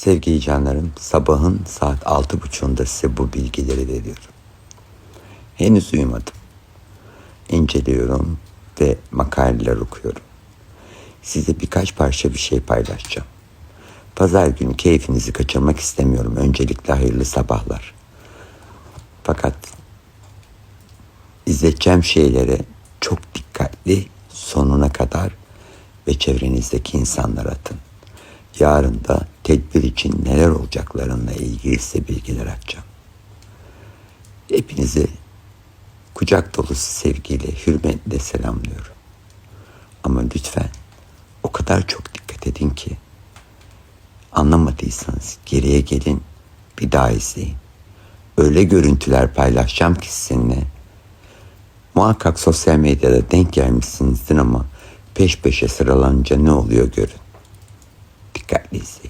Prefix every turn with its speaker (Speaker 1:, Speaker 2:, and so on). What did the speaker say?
Speaker 1: Sevgili canlarım, sabahın saat altı buçuğunda size bu bilgileri veriyorum. Henüz uyumadım. İnceliyorum ve makaleler okuyorum. Size birkaç parça bir şey paylaşacağım. Pazar günü keyfinizi kaçırmak istemiyorum. Öncelikle hayırlı sabahlar. Fakat izleteceğim şeylere çok dikkatli sonuna kadar ve çevrenizdeki insanlar atın. Yarın da tedbir için neler olacaklarına ilgili size bilgiler açacağım. Hepinizi kucak dolusu sevgiyle, hürmetle selamlıyorum. Ama lütfen o kadar çok dikkat edin ki anlamadıysanız geriye gelin bir daha izleyin. Öyle görüntüler paylaşacağım ki sizinle. Muhakkak sosyal medyada denk gelmişsinizdir ama peş peşe sıralanınca ne oluyor görün. Dikkatli izleyin.